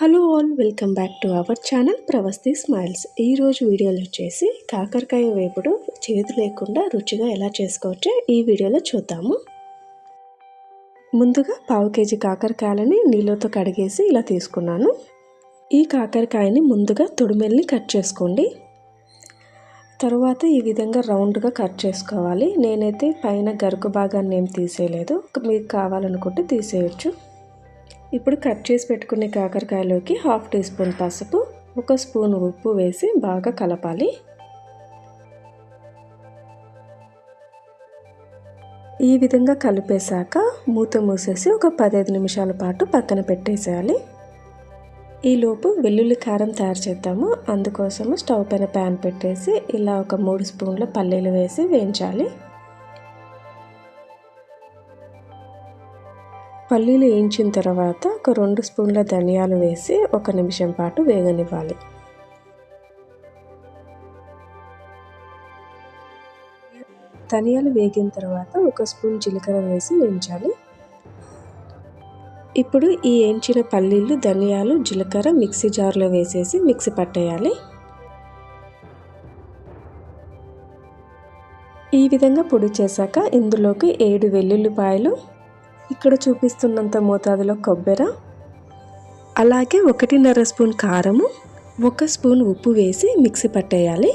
Hello all welcome back to our channel Pravasthi smiles. ఈరోజు వీడియోలో వచ్చేసి కాకరకాయ వేపుడు చేదు లేకుండా రుచిగా ఎలా చేసుకోవచ్చో ఈ వీడియోలో చూద్దాము. ముందుగా పావు కేజీ కాకరకాయలని నీళ్ళతో కడిగేసి ఇలా తీసుకున్నాను. ఈ కాకరకాయని ముందుగా తొడిమెల్ని కట్ చేసుకోండి. తర్వాత ఈ విధంగా రౌండ్గా కట్ చేసుకోవాలి. నేనైతే పైన గరుకు భాగాన్ని ఏం తీసేయలేదు. మీకు కావాలనుకుంటే తీసేయచ్చు. ఇప్పుడు కట్ చేసి పెట్టుకునే కాకరకాయలోకి హాఫ్ టీ స్పూన్ పసుపు ఒక స్పూన్ ఉప్పు వేసి బాగా కలపాలి. ఈ విధంగా కలిపేశాక మూత మూసేసి ఒక పదహైదు నిమిషాల పాటు పక్కన పెట్టేసేయాలి. ఈలోపు వెల్లుల్లి కారం తయారు చేద్దాము. అందుకోసము స్టవ్ పైన ప్యాన్ పెట్టేసి ఇలా ఒక మూడు స్పూన్ల పల్లీలు వేసి వేయించాలి. పల్లీలు వేయించిన తర్వాత ఒక రెండు స్పూన్ల ధనియాలు వేసి ఒక నిమిషం పాటు వేగనివ్వాలి. ధనియాలు వేగిన తర్వాత ఒక స్పూన్ జీలకర్ర వేసి వేయించాలి. ఇప్పుడు ఈ వేయించిన పల్లీలు ధనియాలు జీలకర్ర మిక్సీ జార్లో వేసేసి మిక్సీ పట్టేయాలి. ఈ విధంగా పొడి చేశాక ఇందులోకి ఏడు వెల్లుల్లిపాయలు ఇక్కడ చూపిస్తున్నంత మోతాదులో కొబ్బరి అలాగే ఒకటిన్నర స్పూన్ కారము ఒక స్పూన్ ఉప్పు వేసి మిక్సీ పట్టేయాలి.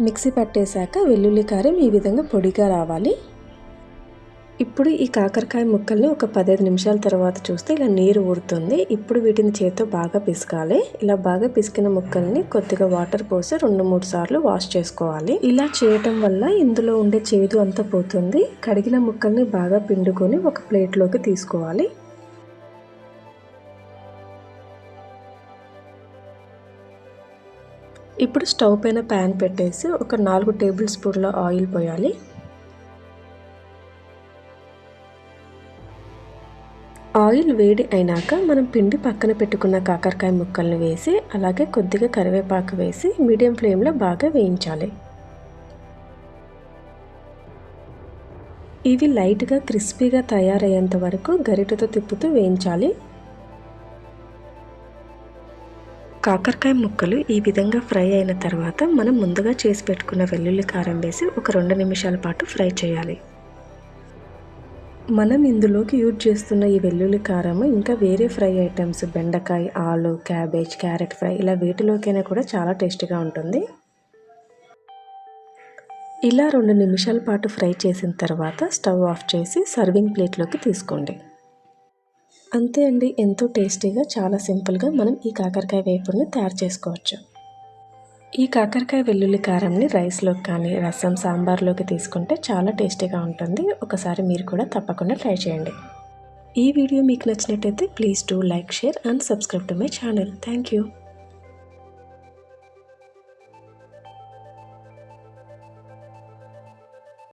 మిక్సీ పట్టేశాక వెల్లుల్లి కారం ఈ విధంగా పొడిగా రావాలి. ఇప్పుడు ఈ కాకరకాయ ముక్కల్ని ఒక పదిహేను నిమిషాల తర్వాత చూస్తే ఇలా నీరు ఊరుతుంది. ఇప్పుడు వీటిని చేతితో బాగా పిసకాలి. ఇలా బాగా పిసికిన ముక్కల్ని కొద్దిగా వాటర్ పోసి రెండు మూడు సార్లు వాష్ చేసుకోవాలి. ఇలా చేయటం వల్ల ఇందులో ఉండే చేదు అంతా పోతుంది. కడిగిన ముక్కల్ని బాగా పిండుకొని ఒక ప్లేట్లోకి తీసుకోవాలి. ఇప్పుడు స్టవ్ పైన ప్యాన్ పెట్టేసి ఒక నాలుగు టేబుల్ స్పూన్ల ఆయిల్ పోయాలి. ఆయిల్ వేడి అయినాక మనం పిండి పక్కన పెట్టుకున్న కాకరకాయ ముక్కల్ని వేసి అలాగే కొద్దిగా కరివేపాకు వేసి మీడియం ఫ్లేమ్లో బాగా వేయించాలి. ఇవి లైట్గా క్రిస్పీగా తయారయ్యేంత వరకు గరిటతో తిప్పుతూ వేయించాలి. కాకరకాయ ముక్కలు ఈ విధంగా ఫ్రై అయిన తర్వాత మనం ముందుగా చేసి పెట్టుకున్న వెల్లుల్లి కారం వేసి ఒక రెండు నిమిషాల పాటు ఫ్రై చేయాలి. మనం ఇందులోకి యూజ్ చేస్తున్న ఈ వెల్లుల్లి కారం ఇంకా వేరే ఫ్రై ఐటమ్స్ బెండకాయ ఆలు క్యాబేజ్ క్యారెట్ ఫ్రై ఇలా వీటిలోకైనా కూడా చాలా టేస్టీగా ఉంటుంది. ఇలా రెండు నిమిషాల పాటు ఫ్రై చేసిన తర్వాత స్టవ్ ఆఫ్ చేసి సర్వింగ్ ప్లేట్లోకి తీసుకోండి. అంతే అండి ఎంతో టేస్టీగా చాలా సింపుల్గా మనం ఈ కాకరకాయ వేపుడిని తయారు చేసుకోవచ్చు. ఈ కాకరకాయ వెల్లుల్లి కారంని రైస్లోకి కానీ రసం సాంబార్లోకి తీసుకుంటే చాలా టేస్టీగా ఉంటుంది. ఒకసారి మీరు కూడా తప్పకుండా ట్రై చేయండి. ఈ వీడియో మీకు నచ్చినట్టయితే please do like share and subscribe to my channel. Thank you.